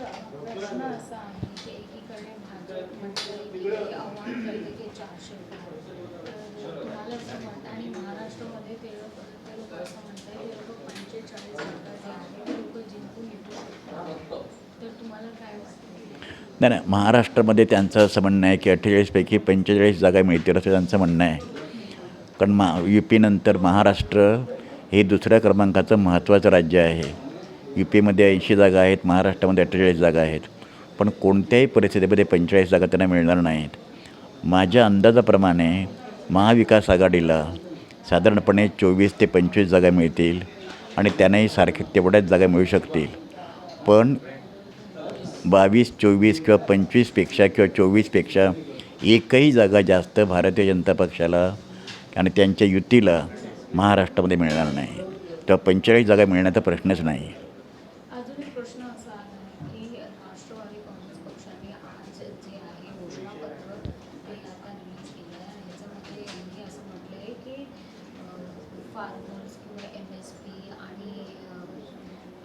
प्रश्न असा आहे की एकीकडे भाजप म्हणते की आव्हान करते की चारशे तर तुम्हाला असं म्हणत आणि महाराष्ट्रामध्ये ते लोक ते लोक असं म्हणतात ते लोक पंचेचाळीस जागा जे आहे ते लोक जिंकून येतो तर तुम्हाला काय वाटतं नाही नाही. महाराष्ट्रामध्ये त्यांचं असं म्हणणं आहे की अठ्ठेचाळीसपैकी पंचेचाळीस जागा मिळतील असं त्यांचं म्हणणं आहे. कारण मा यू पीनंतर महाराष्ट्र हे दुसऱ्या क्रमांकाचं महत्त्वाचं राज्य आहे. यू पीमध्ये ऐंशी जागा आहेत महाराष्ट्रामध्ये अठ्ठेचाळीस जागा आहेत. पण कोणत्याही परिस्थितीमध्ये पंचेचाळीस जागा त्यांना मिळणार नाहीत. माझ्या अंदाजाप्रमाणे महाविकास आघाडीला साधारणपणे चोवीस ते पंचवीस जागा मिळतील आणि त्यांनाही सारखे तेवढ्याच जागा मिळू शकतील. पण बावीस चोवीस किंवा पंचवीसपेक्षा किंवा चोवीसपेक्षा एकही जागा जास्त भारतीय जनता पक्षाला आणि त्यांच्या युतीला महाराष्ट्रामध्ये मिळणार नाही. तेव्हा पंचेचाळीस जागा मिळण्याचा प्रश्नच नाही अजून एक प्रश्न असा आहे की राष्ट्रवादी काँग्रेस पक्षाने आज जे आहे घोषणापत्र ते आता रिलीज केलं आहे आणि ह्याच्यामध्ये यांनी असं म्हटलं आहे की फार्मर्स किंवा एम एस पी आणि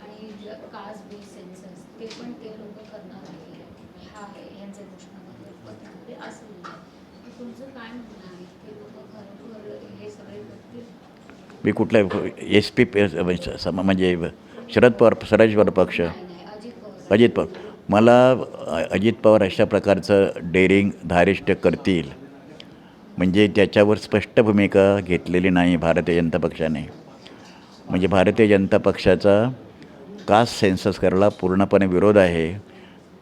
आणि कास्ट बेस सेन्सस ते पण ते लोक करणार आहे हा आहे यांचं घोषणापत्र पत्रामध्ये असं लिहिलं तुमचं काय म्हणणं आहे? ते लोक खरोखर हे सगळे करतील? मी कुठल्या एस पी म्हणजे शरद पवार शरद पवार पक्ष. अजित पवार मला अजित पवार अशा प्रकारचं डेअरिंग धारिष्ट्य करतील. म्हणजे त्याच्यावर स्पष्ट भूमिका घेतलेली नाही भारतीय जनता पक्षाने. म्हणजे भारतीय जनता पक्षाचा कास्ट सेन्सस करायला पूर्णपणे विरोध आहे.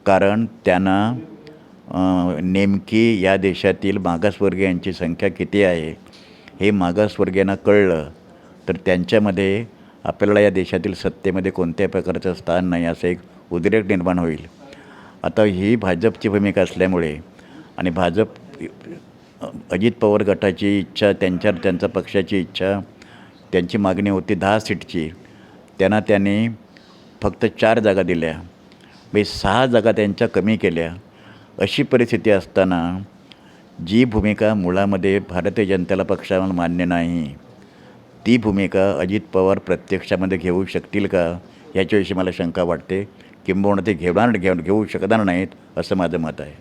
कारण त्यांना नेमकी या देशातील मागासवर्गीयांची संख्या किती आहे हे मागासवर्गीयांना कळलं. तर त्यांच्यामध्ये आपल्याला या देशातील सत्तेमध्ये कोणत्याही प्रकारचं स्थान नाही असं एक उद्रेक निर्माण होईल. आता ही भाजपची भूमिका असल्यामुळे आणि भाजप अजित पवार गटाची इच्छा त्यांच्या त्यांच्या पक्षाची इच्छा त्यांची मागणी होती दहा सीटची. त्यांना त्यांनी फक्त चार जागा दिल्या. म्हणजे सहा जागा त्यांच्या कमी केल्या. अशी परिस्थिती असताना जी भूमिका मुळामध्ये भारतीय जनतेला पक्षाला मान्य नाही ती भूमिका अजित पवार प्रत्यक्षामध्ये घेऊ शकतील का याच्याविषयी मला शंका वाटते. किंबहुना ते घेणार घेऊ घेऊ शकणार नाहीत असं माझं मत आहे.